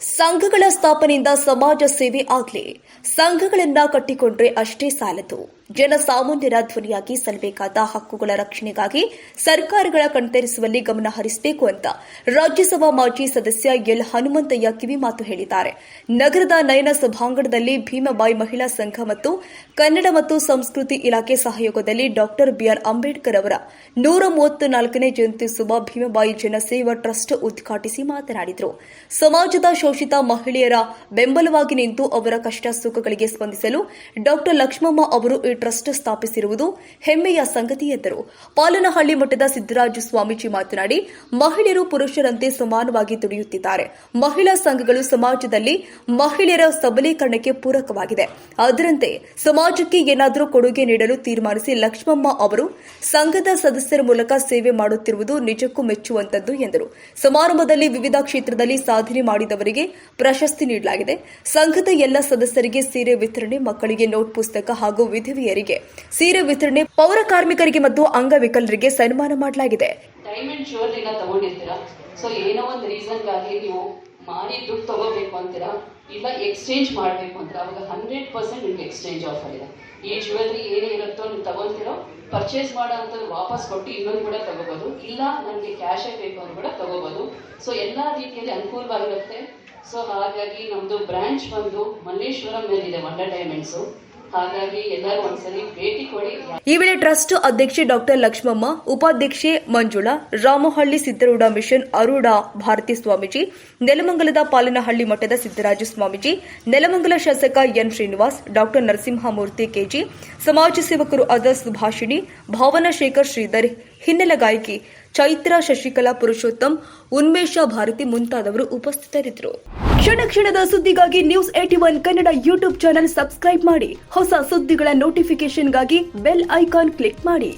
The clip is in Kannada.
ಸಂಘಗಳ ಸ್ಥಾಪನೆಯಿಂದ ಸಮಾಜ ಸೇವೆ ಆಗಲಿ ಸಂಘಗಳನ್ನ ಕಟ್ಟಿಕೊಂಡ್ರೆ ಅಷ್ಟೇ ಸಾಲದು. ಜನಸಾಮಾನ್ಯರ ಧ್ವನಿಯಾಗಿ ಸಲ್ಲಬೇಕಾದ ಹಕ್ಕುಗಳ ರಕ್ಷಣೆಗಾಗಿ ಸರ್ಕಾರಗಳ ಕಣ್ತರಿಸುವಲ್ಲಿ ಗಮನ ಹರಿಸಬೇಕು ಅಂತ ರಾಜ್ಯಸಭಾ ಮಾಜಿ ಸದಸ್ಯ ಎಲ್ ಹನುಮಂತಯ್ಯ ಕಿವಿಮಾತು ಹೇಳಿದ್ದಾರೆ. ನಗರದ ನಯನ ಸಭಾಂಗಣದಲ್ಲಿ ಭೀಮಬಾಯಿ ಮಹಿಳಾ ಸಂಘ ಮತ್ತು ಕನ್ನಡ ಮತ್ತು ಸಂಸ್ಕೃತಿ ಇಲಾಖೆ ಸಹಯೋಗದಲ್ಲಿ ಡಾಕ್ಟರ್ ಬಿಆರ್ ಅಂಬೇಡ್ಕರ್ ಅವರ ನೂರ ಮೂವತ್ತು ನಾಲ್ಕನೇ ಜಯಂತ್ಯುತ್ಸವ ಭೀಮಬಾಯಿ ಜನಸೇವಾ ಟ್ರಸ್ಟ್ ಉದ್ಘಾಟಿಸಿ ಮಾತನಾಡಿದರು. ಸಮಾಜದ ಶೋಷಿತ ಮಹಿಳೆಯರ ಬೆಂಬಲವಾಗಿ ನಿಂತು ಅವರ ಕಷ್ಟ ಸುಖಗಳಿಗೆ ಸ್ಪಂದಿಸಲು ಡಾಕ್ಟರ್ ಲಕ್ಷ್ಮಮ್ಮ ಅವರು ಟ್ರಸ್ಟ್ ಸ್ಥಾಪಿಸಿರುವುದು ಹೆಮ್ಮೆಯ ಸಂಗತಿ ಎಂದರು. ಪಾಲನಹಳ್ಳಿ ಮಠದ ಸಿದ್ದರಾಜ ಸ್ವಾಮೀಜಿ ಮಾತನಾಡಿ, ಮಹಿಳೆಯರು ಪುರುಷರಂತೆ ಸಮಾನವಾಗಿ ದುಡಿಯುತ್ತಿದ್ದಾರೆ. ಮಹಿಳಾ ಸಂಘಗಳು ಸಮಾಜದಲ್ಲಿ ಮಹಿಳೆಯರ ಸಬಲೀಕರಣಕ್ಕೆ ಪೂರಕವಾಗಿದೆ. ಅದರಂತೆ ಸಮಾಜಕ್ಕೆ ಏನಾದರೂ ಕೊಡುಗೆ ನೀಡಲು ತೀರ್ಮಾನಿಸಿ ಲಕ್ಷ್ಮಮ್ಮ ಅವರು ಸಂಘದ ಸದಸ್ಯರ ಮೂಲಕ ಸೇವೆ ಮಾಡುತ್ತಿರುವುದು ನಿಜಕ್ಕೂ ಮೆಚ್ಚುವಂತದ್ದು ಎಂದರು. ಸಮಾರಂಭದಲ್ಲಿ ವಿವಿಧ ಕ್ಷೇತ್ರದಲ್ಲಿ ಸಾಧನೆ ಮಾಡಿದವರಿಗೆ ಪ್ರಶಸ್ತಿ ನೀಡಲಾಗಿದೆ. ಸಂಘದ ಎಲ್ಲ ಸದಸ್ಯರಿಗೆ ಸೀರೆ ವಿತರಣೆ, ಮಕ್ಕಳಿಗೆ ನೋಟ್ ಪುಸ್ತಕ ಹಾಗೂ ವಿಧವೆಯರಿಗೆ ಸೀರೆ ವಿತರಣೆ, ಪೌರ ಕಾರ್ಮಿಕರಿಗೆ ಮತ್ತು ಅಂಗವಿಕಲರಿಗೆ ಸನ್ಮಾನ ಮಾಡಲಾಗಿದೆ. ಡೈಮಂಡ್ ಜ್ಯುವೆಲ್ರಿನ ತಗೊಂಡಿರ್ತೀರಾ? ಸೊ ಏನೋ ಒಂದು ರೀಸನ್ಗಾಗಿ ನೀವು ಮಾರಿ ದುಡ್ಡು ತಗೋಬೇಕು ಅಂತೀರಾ? ಇಲ್ಲ ಎಕ್ಸ್ಚೇಂಜ್ ಮಾಡಬೇಕು ಅಂತ ಅವಾಗ ಹಂಡ್ರೆಡ್ ಪರ್ಸೆಂಟ್ ನಿಮ್ಗೆ ಎಕ್ಸ್ಚೇಂಜ್ ಆಫರ್ ಇದೆ. ಈ ಜ್ಯುವೆಲ್ರಿ ಏನೇ ಇರುತ್ತೋ ನೀವು ತಗೊಂತೀರೋ ಪರ್ಚೇಸ್ ಮಾಡೋ ಅಂತ ವಾಪಸ್ ಕೊಟ್ಟು ಇನ್ನೊಂದು ಕೂಡ ತಗೋಬೋದು. ಇಲ್ಲ ನನಗೆ ಕ್ಯಾಶೇ ಬೇಕು ಅಂತ ಕೂಡ ತಗೋಬೋದು. ಸೊ ಎಲ್ಲ ರೀತಿಯಲ್ಲಿ ಅನುಕೂಲವಾಗಿರುತ್ತೆ. ಸೊ ಹಾಗಾಗಿ ನಮ್ಮದು ಬ್ರಾಂಚ್ ಬಂದು ಮಲ್ಲೇಶ್ವರಂ ಮೇಲಿದೆ ವಂಡರ್ ಡೈಮಂಡ್ಸು ಈ ವೇಳೆ ಟ್ರಸ್ಟ್ ಅಧ್ಯಕ್ಷೆ ಡಾಕ್ಟರ್ ಲಕ್ಷ್ಮಮ್ಮ, ಉಪಾಧ್ಯಕ್ಷೆ ಮಂಜುಳಾ, ರಾಮಹಳ್ಳಿ ಸಿದ್ದರೂಢ ಮಿಷನ್ ಅರೂಢ ಭಾರತಿ ಸ್ವಾಮೀಜಿ, ನೆಲಮಂಗಲದ ಪಾಲನಹಳ್ಳಿ ಮಠದ ಸಿದ್ದರಾಜ ಸ್ವಾಮೀಜಿ, ನೆಲಮಂಗಲ ಶಾಸಕ N Srinivas, doctor Narasimhamurthy KG, ಸಮಾಜ ಸೇವಕರು ಆದ ಸುಭಾಷಿಣಿ ಭಾವನಾ ಶೇಖರ್ ಶ್ರೀಧರ್ ಹಿನ್ನೆಲೆ ಗಾಯಕಿ ಚೈತ್ರ ಶಶಿಕಲಾ ಪುರುಷೋತ್ತಮ್ ಉನ್ಮೇಶ ಭಾರತಿ ಮುಂತಾದವರು ಉಪಸ್ಥಿತರಿದ್ದರು. ಕ್ಷಣ ಕ್ಷಣದ ಸುದ್ದಿಗಾಗಿ news AT one Kannada YouTube channel subscribe ಮಾಡಿ. ಹೊಸ ಸುದ್ದಿಗಳ ನೋಟಿಫಿಕೇಶನ್ಗಾಗಿ ಬೆಲ್ ಐಕಾನ್ ಕ್ಲಿಕ್ ಮಾಡಿ.